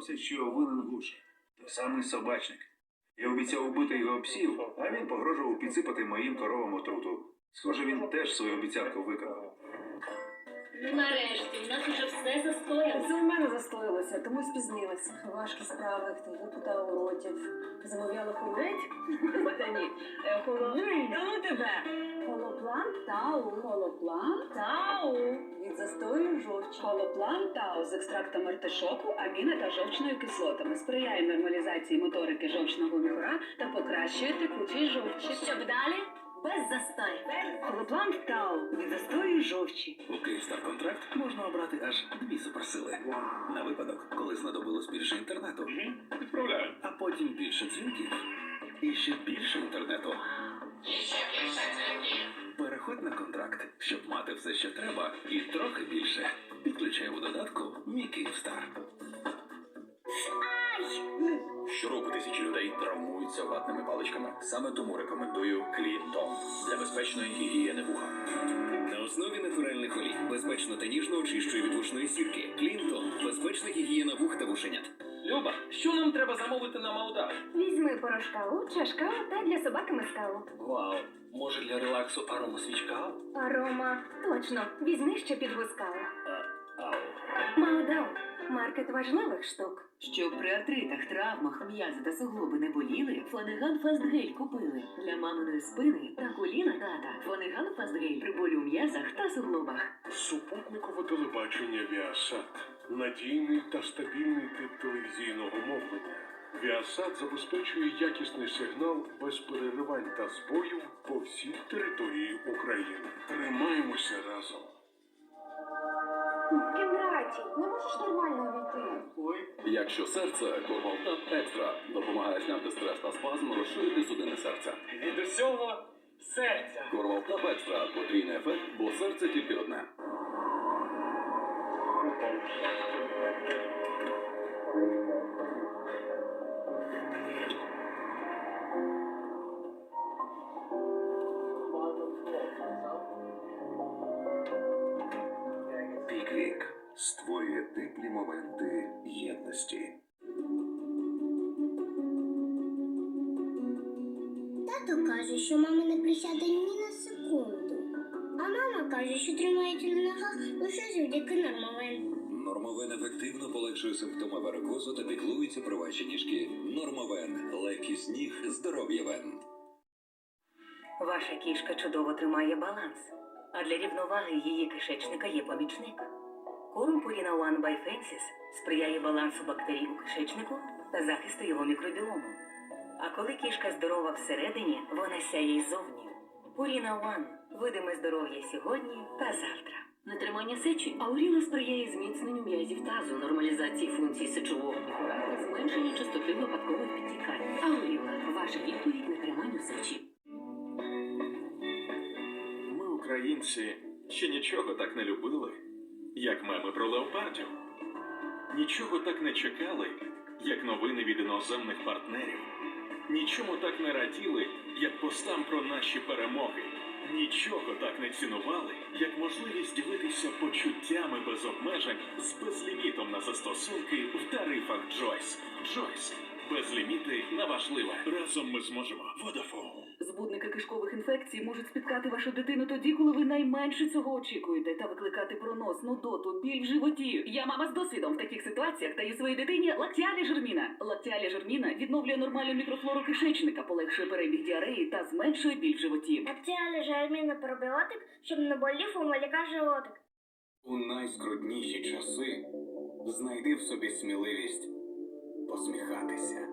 дізнався, що винен Гуша, той самий собачник. Я обіцяв убити його псів, а він погрожував підсипати моїм коровам отруту. Схоже, він теж свою обіцянку виконав. Ну, нарешті, у нас уже все застоялося. Це у мене застоялося, тому й спізнилася. Важкі справи, хто випутав уродів. Замовляла холодець? Та ні. Е, Холодець, ну тебе. Холоплан Тау. Холоплан Тау. Від застою жовчі. Холоплан Тау з екстрактом артишоку, аміна та жовчною кислотами сприяє нормалізації моторики жовчного міхура та покращує текучість жовчі. Щоб далі без застою. Холоплан Тау від застою жовчі. У Київстар контракт можна обрати аж дві суперсили. На випадок, коли знадобилось більше інтернету, Відправляю. а потім більше дзвінків і ще більше інтернету. Переходь на контракт, щоб мати все, що треба, і трохи більше. Травмуються ватними паличками. Саме тому рекомендую Клінтон для безпечної гігієни вуха. На основі натуральних олій безпечно та ніжно очищує від вушної сірки. Клінтон безпечна гігієна вух та вушенят. Люба, що нам треба замовити на Молдаві? Візьми порошкаву, чашкаву та для собаки мискаву. Вау, може для релаксу арома свічка? Арома. Точно, візьми ще підгускаву. Ау. Маудау. Маркет важливих штук. Щоб при артритах, травмах, м'язи та суглоби не боліли, Фонеган Фастгель купили. Для маминої спини та коліна тата. Фонеган Фастгель при болю у м'язах та суглобах. Супутникове телебачення Віасат надійний та стабільний тип телевізійного мовлення. Віасат забезпечує якісний сигнал без переривань та збоїв по всій території України. Тримаємося разом. Кінраті, не можеш нормально війти. Якщо серце, Корвалтап Екстра допомагає зняти стрес та спазм, розширити судини серця. Від усього серця. Корвалтап Екстра потрійний ефект, бо серце тільки одне. Піквік створює теплі моменти єдності. Тато каже, що мама не присяде ні на секунду. А мама каже, що тримається на ногах лише завдяки нормовен. Нормовен ефективно полегшує симптоми варикозу та піклується про ваші ніжки. Нормовен легкість ніг, здоров'я вен. Ваша кішка чудово тримає баланс, а для рівноваги її кишечника є помічник. Purina One by Fences сприяє балансу бактерій у кишечнику та захисту його мікробіому. А коли кішка здорова всередині, вона сяє й зовні. Purina One – видиме здоров'я сьогодні та завтра. Нетримання сечі Ауріла сприяє зміцненню м'язів тазу, нормалізації функцій сечового міхура зменшенню частоти випадкових підтікань. Ауріла – ваша відповідь нетриманню сечі. Ми, українці, ще нічого так не любили, як меми про леопардів. Нічого так не чекали, як новини від іноземних партнерів. Нічому так не раділи, як постам про наші перемоги. Нічого так не цінували, як можливість ділитися почуттями без обмежень з безлімітом на застосунки в тарифах Джойс. Джойс. Безліміти на важливе. Разом ми зможемо. Vodafone. Збудники кишкових інфекцій можуть спіткати вашу дитину тоді, коли ви найменше цього очікуєте, та викликати пронос, нудоту, біль в животі. Я мама з досвідом в таких ситуаціях даю своїй дитині лактіалі жерміна. Лактіалі жерміна відновлює нормальну мікрофлору кишечника, полегшує перебіг діареї та зменшує біль в животі. Бактеріальний жермінний пробіотик, щоб не болів у малюка животик. У найскрутніші часи знайди в собі сміливість посміхатися.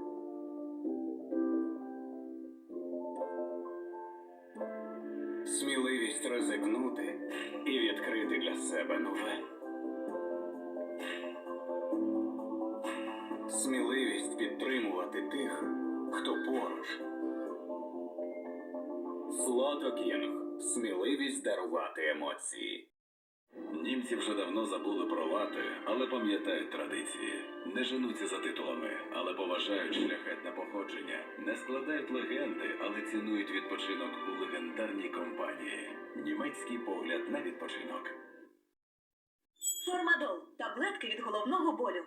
Сміливість ризикнути і відкрити для себе нове. Сміливість підтримувати тих, хто поруч. Слото Кінг. Сміливість дарувати емоції. Німці вже давно забули про лати, але пам'ятають традиції. Не женуться за титулами, але поважають шляхетне походження. Не складають легенди, цінують відпочинок у легендарній компанії. Німецький погляд на відпочинок. Формадол таблетки від головного болю.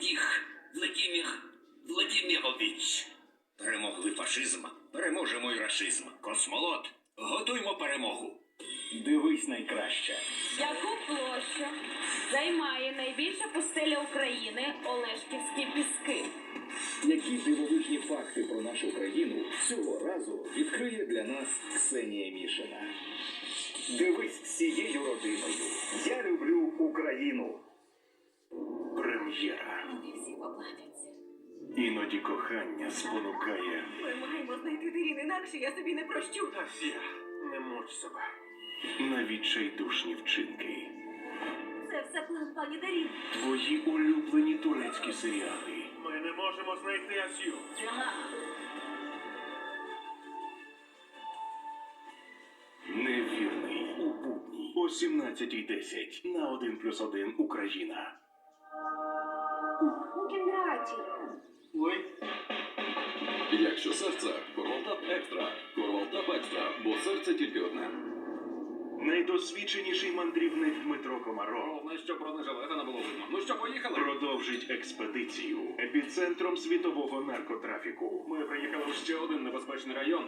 Dich, Владимир Владимирович. Перемогли фашизм, переможемо й рашизм. Космолот, готуймо перемогу. Дивись найкраще. Яку площу займає найбільша пустеля України Олешківські піски? Які дивовижні факти про нашу країну цього разу відкриє для нас Ксенія Мішина. Дивись всією родиною. Я люблю Україну. Прем'єра. Вони всі поплатяться. Іноді кохання спонукає Ми маємо знайти Дерін, інакше я собі не прощу. Асія, не муч себе. На відчайдушні вчинки. Це все план пані Дарін. Твої улюблені турецькі серіали. Ми не можемо знайти Асію. Невірний у будні о 17.10 на 1 плюс 1 Україна. Ой. Якщо серце, Корвалтап Екстра. Корвалтап Екстра, бо серце тільки одне. Найдосвідченіший мандрівник Дмитро Комаров Головне, що бронежилета не було видно. Ну що, поїхали? продовжить експедицію епіцентром світового наркотрафіку Ми приїхали в ще один небезпечний район.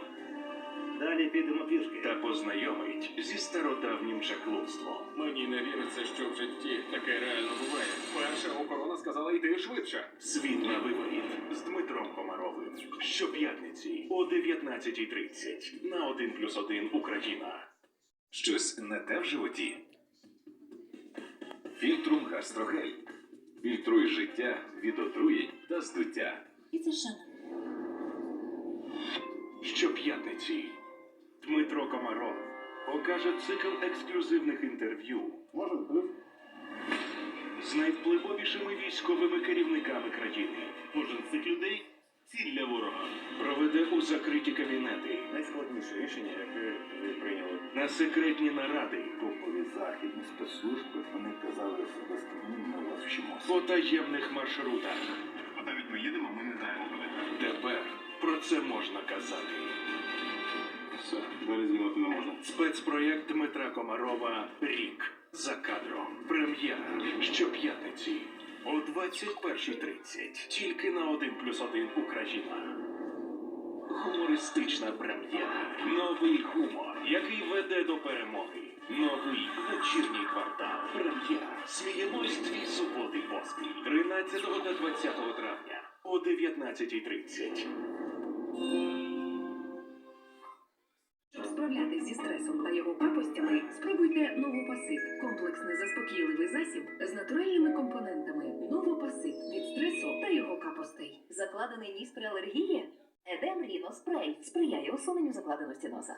Далі підемо пішки та познайомить зі стародавнім чаклунством. Мені не віриться, що в житті таке реально буває. Перша охорона сказала йти швидше. Світ на виворіт з Дмитром Комаровим. Щоп'ятниці о 19.30 на 1 плюс 1 Україна. Щось не те в животі. Фільтрум гастрогель. Фільтруй життя від отруєнь та здуття. І це що? Щоп'ятниці Дмитро Комаров покаже цикл ексклюзивних інтерв'ю з найвпливовішими військовими керівниками країни. Кожен з цих людей ціль для ворога. Проведе у закриті кабінети. Найскладніше рішення, яке ви прийняли. На секретні наради. Топові західні спецслужби вони казали особисто ми вас вчимося. По таємних маршрутах. А навіть ми їдемо, ми не знаємо. Тепер про це можна казати. Все, далі знімати не можна. Спецпроєкт Дмитра Комарова Рік за кадром. Прем'єра щоп'ятниці о 21.30. Тільки на 1 плюс 1 Україна. Гумористична прем'єра. Новий гумор, який веде до перемоги. Новий вечірній квартал. Прем'єра. Сміємось дві суботи поспіль. 13 та 20 травня о 19.30. Справлятись зі стресом та його капостями, спробуйте новопасит – комплексний заспокійливий засіб з натуральними компонентами. Новопасит від стресу та його капостей. Закладений ніс при алергії? Едем Ріно спрей сприяє усуненню закладеності носа.